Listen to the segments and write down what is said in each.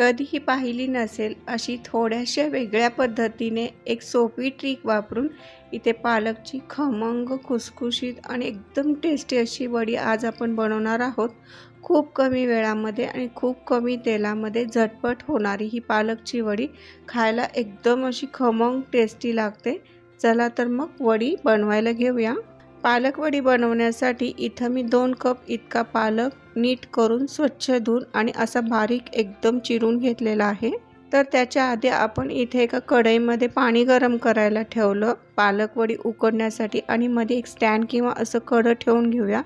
कधीही पाहिली नसेल अशी थोड्याशा वेगळ्या पद्धतीने एक सोपी ट्रिक वापरून इथे पालकची खमंग खुसखुशीत आणि एकदम टेस्टी अशी वडी आज आपण बनवणार आहोत. खूप कमी वेळामध्ये आणि खूप कमी तेलामध्ये झटपट होणारी ही पालकची वडी खायला एकदम अशी खमंग टेस्टी लागते. चला तर मग वडी बनवायला घेऊया. पालक वडी बनवण्यासाठी इथं मी दोन कप इतका पालक नीट करून स्वच्छ धुवून आणि असा बारीक एकदम चिरून घेतलेला आहे. तर त्याच्या आधी आपण इथे एका कढईमध्ये पाणी गरम करायला ठेवलं. पालक वडी उकडण्यासाठी आणि मध्ये एक स्टँड किंवा असं कडं ठेवून घेऊया.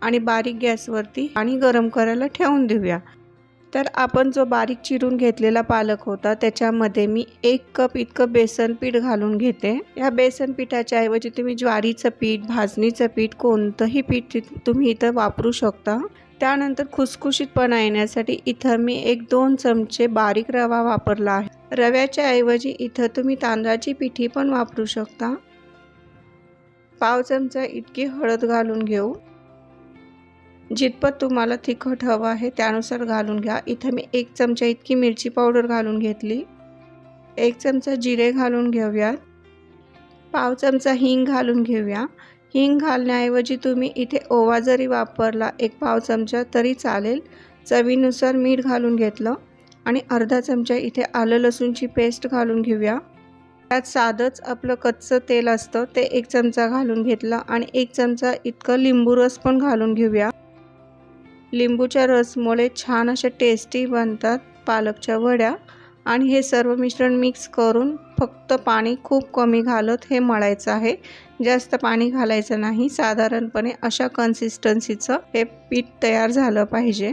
आणि बारीक गॅसवरती पाणी गरम करायला ठेवून देऊया. तर आपण जो बारीक चिरून घेतलेला पालक होता त्याच्यामध्ये मी एक कप इतकं बेसन पीठ घालून घेते. या बेसन पिठाच्या ऐवजी तुम्ही ज्वारीचं पीठ भाजणीचं पीठ कोणतंही पीठ तुम्ही इथं वापरू शकता. त्यानंतर खुसखुशीतपणा येण्यासाठी इथं मी एक दोन चमचे बारीक रवा वापरला आहे. रव्याच्या ऐवजी इथं तुम्ही तांदळाची पिठी पण वापरू शकता. पाव चमचा इतकी हळद घालून घेऊ. जितपत तुम्हाला तिखट हवं आहे त्यानुसार घालून घ्या. इथं मी एक चमचा इतकी मिरची पावडर घालून घेतली. एक चमचा जिरे घालून घेऊयात. पाव चमचा हिंग घालून घेऊया. हिंग घालण्याऐवजी तुम्ही इथे ओवा जरी वापरला एक पाव चमचा तरी चालेल. चवीनुसार मीठ घालून घेतलं आणि अर्धा चमचा इथे आलं लसूणची पेस्ट घालून घेऊया. त्यात साधंच आपलं कच्चं तेल असतं ते एक चमचा घालून घेतलं आणि एक चमचा इतकं लिंबू रस पण घालून घेऊया. लिंबूच्या रसमुळे छान अशा टेस्टी बनतात पालकच्या वड्या. आणि हे सर्व मिश्रण मिक्स करून फक्त पाणी खूप कमी घालत हे मळायचं आहे. जास्त पाणी घालायचं नाही. साधारणपणे अशा कन्सिस्टन्सीचं हे पीठ तयार झालं पाहिजे.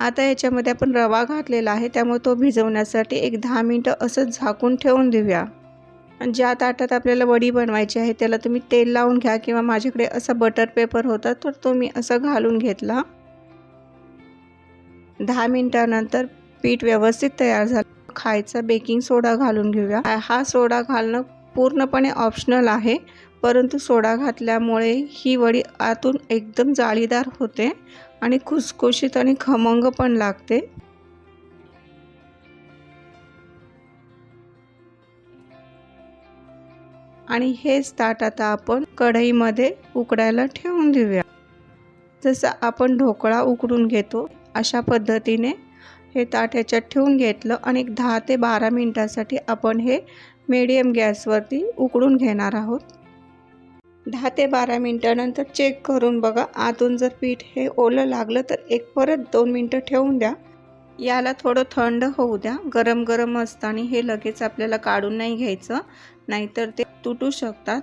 आता याच्यामध्ये आपण रवा घातलेला आहे. त्यामुळे तो भिजवण्यासाठी एक दहा मिनटं असं झाकून ठेवून देऊया. ज्या ताटात आपल्याला वडी बनवायची आहे त्याला तुम्ही तेल लावून घ्या किंवा माझ्याकडे असा बटर पेपर होता तर तो मी असं घालून घेतला. दहा मिनटानंतर पीठ व्यवस्थित तयार झालं. खायचा बेकिंग सोडा घालून घेऊया. हा सोडा घालणं पूर्णपणे ऑप्शनल आहे परंतु सोडा घातल्यामुळे ही वडी आतून एकदम जाळीदार होते आणि खुसखुशीत आणि खमंग पण लागते. आणि हेच ताट आता आपण कढईमध्ये उकडायला ठेवून देऊया. जसं आपण ढोकळा उकडून घेतो अशा पद्धतीने हे ताट ह्याच्यात ठेवून घेतलं आणि एक दहा ते बारा मिनटासाठी आपण हे मीडियम गॅसवरती उकडून घेणार आहोत. दहा ते बारा मिनटानंतर चेक करून बघा आतून जर पीठ हे ओलं लागलं तर एक परत दोन मिनटं ठेवून द्या. याला थोडं थंड होऊ द्या. गरम गरम असताना हे लगेच आपल्याला काढून नाही घ्यायचं नाहीतर ते तुटू शकतात.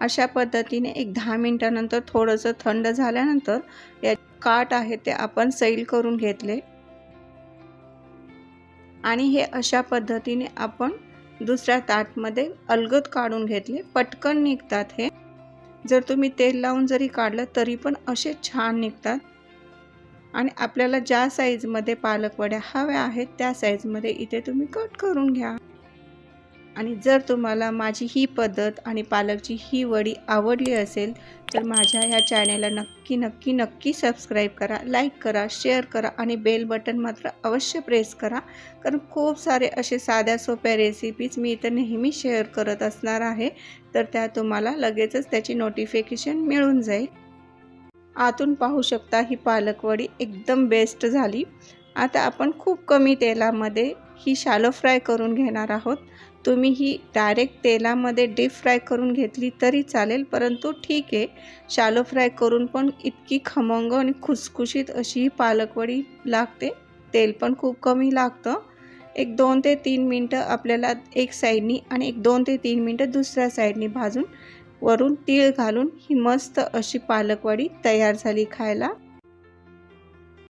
अशा पद्धतीने एक दहा मिनटानंतर थोडंसं थंड झाल्यानंतर या काट आहे ते आपण सैल करून घेतले. आणि हे अशा पद्धतीने आपण दुसऱ्या ताटमध्ये अलगद काढून घेतले. पटकन निघतात हे. जर तुम्ही तेल लावून जरी काढलं तरी पण असे छान निघतात. आणि आपल्याला ज्या साईजमध्ये पालकवड्या हव्या आहेत त्या साईजमध्ये इथे तुम्ही कट करून घ्या. आणि जर तुम्हाला माझी ही पद्धत आणि पालकची ही वडी आवडली असेल तर माझ्या ह्या चॅनेलला नक्की नक्की नक्की सबस्क्राईब करा लाईक करा शेअर करा आणि बेल बटन मात्र अवश्य प्रेस करा. कारण खूप सारे असे साध्या सोप्या रेसिपीज मी इथं नेहमी शेअर करत असणार आहे. तर त्या तुम्हाला लगेचच त्याची नोटिफिकेशन मिळून जाईल. आतून पाहू शकता ही पालकवडी एकदम बेस्ट झाली. आता आपण खूप कमी तेलामध्ये ही शालो फ्राय करून घेणार आहोत. तुम्ही ही डायरेक्ट तेलामध्ये डीप फ्राय करून घेतली तरी चालेल परंतु ठीक आहे. शालो फ्राय करून पण इतकी खमंग आणि खुसखुशीत अशी ही पालकवडी लागते. तेल पण खूप कमी लागतं. एक दोन ते तीन मिनटं आपल्याला एक साईडनी आणि एक दोन ते तीन मिनटं दुसऱ्या साईडनी भाजून वरून तीळ घालून ही मस्त अशी पालकवडी तयार झाली खायला.